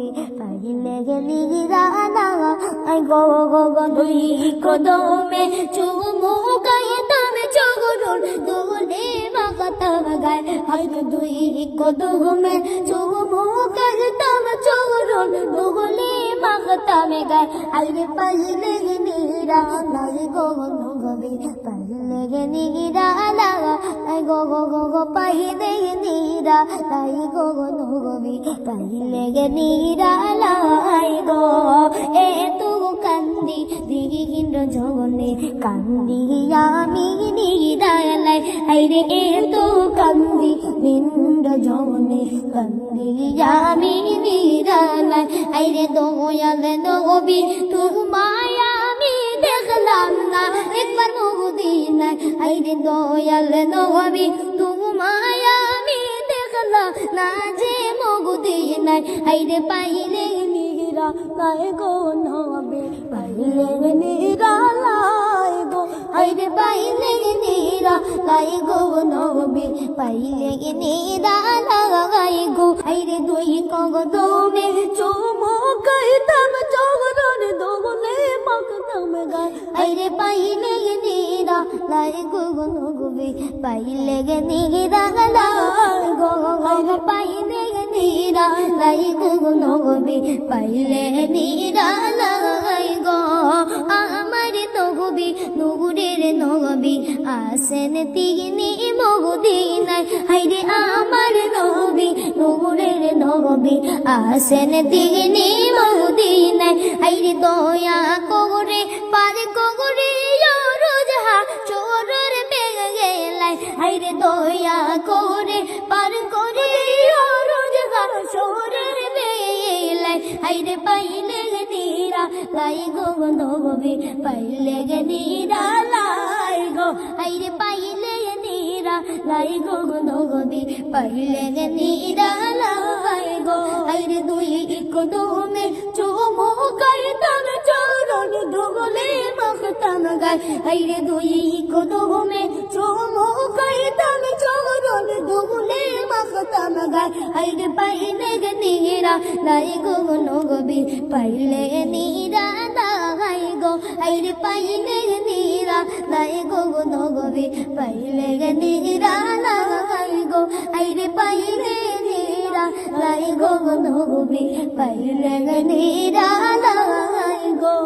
গাইরে আইরে পাইলে গে নীরা দাহি গো নবে পাইলে গে নীরা রাগা গাই গো পাইলে গে নীরা গাই গো নবে পাইলে গে নীরা গাই গো আইরে পাইলে গে নীরা দাহি গো নবে পাইলে গে নীরা রাগা আই গো গো গো দুই কদমে চুমু গায়ে তবে চগরুল দোলে মাকাতাম গায় হাই দুই কদমে চুমু গায়ে তবে চগরুল দোলে মাকাতাম গায় আইরে পাইলে গে নীরা নাই গো নগবি পাইলে গে নীরা লাগা আই গো গো গো গো পাইলে গে নীরা নাই গো নগবি পাইলে গে নীরা লাই গো এ তু কান্দি দিগি কিন্দ জগনে কান্দি আমি নিদায়ালাই আইরে এ তো কান্দি নিন্দ জগনে কান্দি আমি নিদায়ালাই আইরে দোয়ালে নবী তোমায় আমি দেখলাম না একবার নগদিনাই আইরে দয়ালে নবী তোমায় আমি দেখলাম না যে মগুদিনাই আইরে পাইলে নিরা লাই গো নবে, পাইলে নিরা লাই গো, আইরে পাইলে নিরা লাই গো নবে, পাইলে নিরা লাই মকতম গায় আইরে পাইলে নিরা লাই গো নবে পাইলে নিরা লাই গো আইরে পাইলে নিরা লাই গো নবে পাইলে নিরা লাই গো আমার নগবি নগুরের নগবি আসেন তিনি মগুদিনাই হাইরে আমার নবী নগুরের নগবি আসেন তিনি মগুদিনাই হাইরে দয়া কগরে দয়া করে পার করে চোরের বেগে গেলাই হাইরে পাইলে নীরা, লাই গো নবী পাইলে নীরা, লাই গো। হাইরে পাইলে নীরা, লাই গো নবী পাইলে নীরা, লাই গো। হাইরে দুই কদমে মখতম গাই হাইরে দুই কদমে চুমু গাই তম চরণ ডুগলে মখতম গাই হাইরে পাইলে গে নীরা লাই গো নবী পাইলে নীরা লাই গো হাইরে পাইলে গে নীরা লাই গো নবী পাইলে গে নীরা লাই গো হাইরে পাইলে নীরা লাই গো নবী পাইলে নীরা লাই গো।